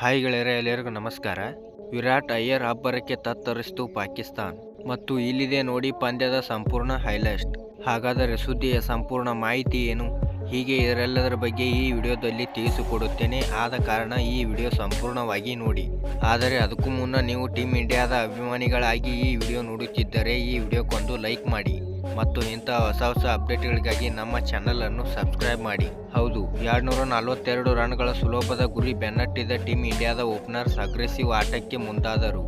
Hi ಗೆಳೆಯರೆ, ಎಲ್ಲರಿಗೂ ನಮಸ್ಕಾರ. ವಿರಾಟ್ ಅಯ್ಯರ್ ಅಬ್ಬರಕ್ಕೆ ತತ್ತರಿಸಿತು ಪಾಕಿಸ್ತಾನ್. ಮತ್ತು ಇಲ್ಲಿದೆ ನೋಡಿ ಪಂದ್ಯದ ಸಂಪೂರ್ಣ ಹೈಲೈಟ್. ಹಾಗಾದರೆ ಸುದ್ದಿಯ ಸಂಪೂರ್ಣ ಮಾಹಿತಿ ಏನು? ಹೀಗೆ ಇದರೆಲ್ಲದರ ಬಗ್ಗೆ ಈ ವಿಡಿಯೋದಲ್ಲಿ ತಿಳಿಸಿಕೊಡುತ್ತೇನೆ. ಆದ ಕಾರಣ ಈ ವಿಡಿಯೋ ಸಂಪೂರ್ಣವಾಗಿ ನೋಡಿ. ಆದರೆ ಅದಕ್ಕೂ ಮುನ್ನ ನೀವು ಟೀಮ್ ಇಂಡಿಯಾದ ಅಭಿಮಾನಿಗಳಾಗಿ ಈ ವಿಡಿಯೋ ನೋಡುತ್ತಿದ್ದರೆ ಈ ವಿಡಿಯೋಕ್ಕೊಂದು ಲೈಕ್ ಮಾಡಿ. ಮತ್ತು ಇಂಥ ಹೊಸ ಹೊಸ ಅಪ್ಡೇಟ್ಗಳಿಗಾಗಿ ನಮ್ಮ ಚಾನಲನ್ನು ಸಬ್ಸ್ಕ್ರೈಬ್ ಮಾಡಿ. ಹೌದು ಎರಡ್ನೂರ ನಲವತ್ತೆರಡು ರನ್ಗಳ ಸುಲಭದ ಗುರಿ ಬೆನ್ನಟ್ಟಿದ ಟೀಮ್ ಇಂಡಿಯಾದ ಓಪನರ್ಸ್ ಅಗ್ರೆಸಿವ್ ಆಟಕ್ಕೆ ಮುಂದಾದರು.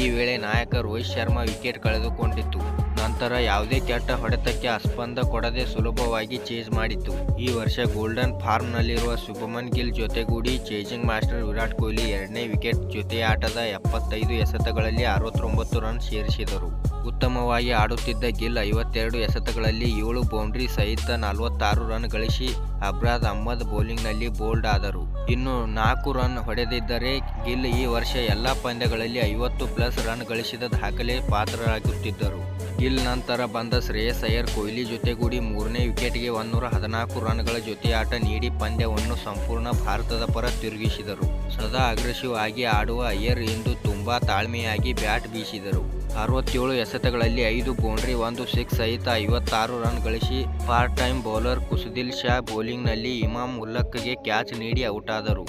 ಈ ವೇಳೆ ನಾಯಕ ರೋಹಿತ್ ಶರ್ಮಾ ವಿಕೆಟ್ ಕಳೆದುಕೊಂಡಿತ್ತು. ನಂತರ ಯಾವುದೇ ಕೆಟ್ಟ ಹೊಡೆತಕ್ಕೆ ಆಸ್ಪಂದ ಕೊಡದೆ ಸುಲಭವಾಗಿ ಚೇಸ್ ಮಾಡಿತು ಈ ವರ್ಷ ಗೋಲ್ಡನ್ ಫಾರ್ಮ್ನಲ್ಲಿರುವ ಶುಭಮನ್ ಗಿಲ್ ಜೊತೆಗೂಡಿ ಚೇಜಿಂಗ್ ಮಾಸ್ಟರ್ ವಿರಾಟ್ ಕೊಹ್ಲಿ ಎರಡನೇ ವಿಕೆಟ್ ಜೊತೆ ಆಟದ ಎಪ್ಪತ್ತೈದು ಎಸೆತಗಳಲ್ಲಿ ಅರವತ್ತೊಂಬತ್ತು ರನ್ ಸೇರಿಸಿದರು. ಉತ್ತಮವಾಗಿ ಆಡುತ್ತಿದ್ದ ಗಿಲ್ ಐವತ್ತೆರಡು ಎಸೆತಗಳಲ್ಲಿ ಏಳು ಬೌಂಡ್ರಿ ಸಹಿತ ನಲವತ್ತಾರು ರನ್ ಗಳಿಸಿ ಅಬ್ರಾದ್ ಅಹ್ಮದ್ ಬೌಲಿಂಗ್ನಲ್ಲಿ ಬೋಲ್ಡ್ ಆದರು. ಇನ್ನು ನಾಲ್ಕು ರನ್ ಹೊಡೆದಿದ್ದರೆ ಗಿಲ್ ಈ ವರ್ಷ ಎಲ್ಲ ಪಂದ್ಯಗಳಲ್ಲಿ ಐವತ್ತು ಪ್ಲಸ್ ರನ್ ಗಳಿಸಿದ ದಾಖಲೆ ಪಾತ್ರರಾಗುತ್ತಿದ್ದರು. ಗಿಲ್ ನಂತರ ಬಂದ ಶ್ರೇಯಸ್ ಅಯ್ಯರ್ ಕೊಹ್ಲಿ ಜೊತೆಗೂಡಿ ಮೂರನೇ ವಿಕೆಟ್ಗೆ ಒಂದೂರ ಹದಿನಾಲ್ಕು ರನ್ಗಳ ಜೊತೆಯಾಟ ನೀಡಿ ಪಂದ್ಯವನ್ನು ಸಂಪೂರ್ಣ ಭಾರತದ ಪರ ತಿರುಗಿಸಿದರು. ಸದಾ ಅಗ್ರೆಸಿವ್ ಆಗಿ ಆಡುವ ಅಯ್ಯರ್ ಇಂದು ತುಂಬಾ ತಾಳ್ಮೆಯಾಗಿ ಬ್ಯಾಟ್ ಬೀಸಿದರು. ಅರವತ್ತೇಳು ಎಸೆತಗಳಲ್ಲಿ ಐದು ಬೌಂಡ್ರಿ ಒಂದು ಸಿಕ್ಸ್ ಸಹಿತ ಐವತ್ತಾರು ರನ್ ಗಳಿಸಿ part time bowler Khushdil Shah ಬೌಲಿಂಗ್ನಲ್ಲಿ Imam ಉಲ್ಲಕ್ಗೆ ಕ್ಯಾಚ್ ನೀಡಿ ಔಟಾದರು.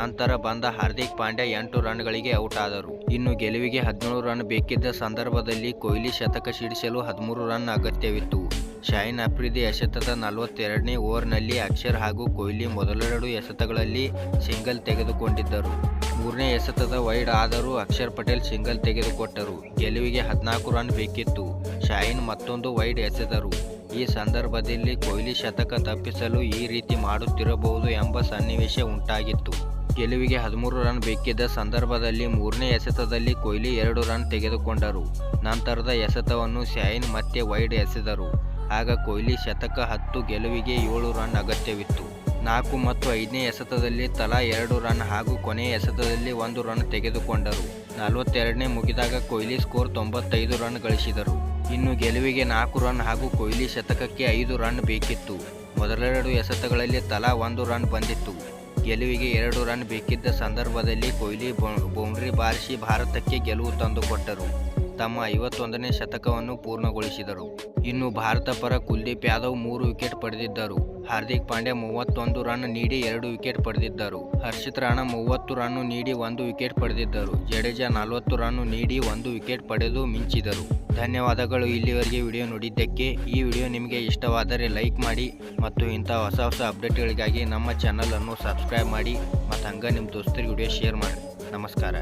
ನಂತರ ಬಂದ ಹಾರ್ದಿಕ್ ಪಾಂಡ್ಯ ಎಂಟು ರನ್ಗಳಿಗೆ ಔಟ್ ಆದರು ಇನ್ನು ಗೆಲುವಿಗೆ ಹದಿನೇಳು ರನ್ ಬೇಕಿದ್ದ ಸಂದರ್ಭದಲ್ಲಿ ಕೊಹ್ಲಿ ಶತಕ ಸಿಡಿಸಲು ಹದಿಮೂರು ರನ್ ಅಗತ್ಯವಿತ್ತು. ಶಾಹಿನ್ ಅಫ್ರಿದಿ ಎಸೆತದ ನಲವತ್ತೆರಡನೇ ಓವರ್ನಲ್ಲಿ ಅಕ್ಷರ್ ಹಾಗೂ ಕೊಹ್ಲಿ ಮೊದಲೆರಡು ಎಸೆತಗಳಲ್ಲಿ ಸಿಂಗಲ್ ತೆಗೆದುಕೊಂಡಿದ್ದರು. ಮೂರನೇ ಎಸೆತದ ವೈಡ್ ಆದರೂ ಅಕ್ಷರ್ ಪಟೇಲ್ ಸಿಂಗಲ್ ತೆಗೆದುಕೊಟ್ಟರು. ಗೆಲುವಿಗೆ ಹದಿನಾಲ್ಕು ರನ್ ಬೇಕಿತ್ತು. ಶಾಹಿನ್ ಮತ್ತೊಂದು ವೈಡ್ ಎಸೆದರು. ಈ ಸಂದರ್ಭದಲ್ಲಿ ಕೊಹ್ಲಿ ಶತಕ ತಪ್ಪಿಸಲು ಈ ರೀತಿ ಮಾಡುತ್ತಿರಬಹುದು ಎಂಬ ಸನ್ನಿವೇಶ ಉಂಟಾಗಿತ್ತು. ಗೆಲುವಿಗೆ ಹದಿಮೂರು ರನ್ ಬೇಕಿದ್ದ ಸಂದರ್ಭದಲ್ಲಿ ಮೂರನೇ ಎಸೆತದಲ್ಲಿ ಕೊಹ್ಲಿ ಎರಡು ರನ್ ತೆಗೆದುಕೊಂಡರು. ನಂತರದ ಎಸೆತವನ್ನು ಶಾಯಿನ್ ಮತ್ತೆ ವೈಡ್ ಎಸೆದರು. ಆಗ ಕೊಹ್ಲಿ ಶತಕ ಹತ್ತು ಗೆಲುವಿಗೆ ಏಳು ರನ್ ಅಗತ್ಯವಿತ್ತು. ನಾಲ್ಕು ಮತ್ತು ಐದನೇ ಎಸೆತದಲ್ಲಿ ತಲಾ ಎರಡು ರನ್ ಹಾಗೂ ಕೊನೆಯ ಎಸೆತದಲ್ಲಿ ಒಂದು ರನ್ ತೆಗೆದುಕೊಂಡರು. ನಲವತ್ತೆರಡನೇ ಮುಗಿದಾಗ ಕೊಹ್ಲಿ ಸ್ಕೋರ್ ತೊಂಬತ್ತೈದು ರನ್ ಗಳಿಸಿದರು. ಇನ್ನು ಗೆಲುವಿಗೆ ನಾಲ್ಕು ರನ್ ಹಾಗೂ ಕೊಹ್ಲಿ ಶತಕಕ್ಕೆ ಐದು ರನ್ ಬೇಕಿತ್ತು. ಮೊದಲೆರಡು ಎಸೆತಗಳಲ್ಲಿ ತಲಾ ಒಂದು ರನ್ ಬಂದಿತ್ತು. ಗೆಲುವಿಗೆ ಎರಡು ರನ್ ಬೇಕಿದ್ದ ಸಂದರ್ಭದಲ್ಲಿ ಕೊಹ್ಲಿ ಬೌಂಡ್ರಿ ಬಾರಿಸಿ ಭಾರತಕ್ಕೆ ಗೆಲುವು ತಂದುಕೊಟ್ಟರು. ತಮ್ಮ ಐವತ್ತೊಂದನೇ ಶತಕವನ್ನು ಪೂರ್ಣಗೊಳಿಸಿದರು. ಇನ್ನು ಭಾರತ ಪರ ಕುಲ್ದೀಪ್ ಯಾದವ್ ಮೂರು ವಿಕೆಟ್ ಪಡೆದಿದ್ದರು. ಹಾರ್ದಿಕ್ ಪಾಂಡ್ಯ ಮೂವತ್ತೊಂದು ರನ್ ನೀಡಿ ಎರಡು ವಿಕೆಟ್ ಪಡೆದಿದ್ದರು. ಹರ್ಷಿತ್ ರಾಣಾ ಮೂವತ್ತು ರನ್ನು ನೀಡಿ ಒಂದು ವಿಕೆಟ್ ಪಡೆದಿದ್ದರು. ಜಡೇಜಾ ನಲವತ್ತು ರನ್ನು ನೀಡಿ ಒಂದು ವಿಕೆಟ್ ಪಡೆದು ಮಿಂಚಿದರು. ಧನ್ಯವಾದಗಳು. ಇಲ್ಲಿವರೆಗೆ ವಿಡಿಯೋ ನೋಡಿದ್ದಕ್ಕೆ ಈ ವಿಡಿಯೋ ನಿಮಗೆ ಇಷ್ಟವಾದರೆ ಲೈಕ್ ಮಾಡಿ ಮತ್ತು ಇಂಥ ಹೊಸ ಹೊಸ ಅಪ್ಡೇಟ್ಗಳಿಗಾಗಿ ನಮ್ಮ ಚಾನಲನ್ನು ಸಬ್ಸ್ಕ್ರೈಬ್ ಮಾಡಿ ಮತ್ತು ಹಂಗೆ ನಿಮ್ಮ ದೋಸ್ತರಿಗೆ ವಿಡಿಯೋ ಶೇರ್ ಮಾಡಿ. ನಮಸ್ಕಾರ.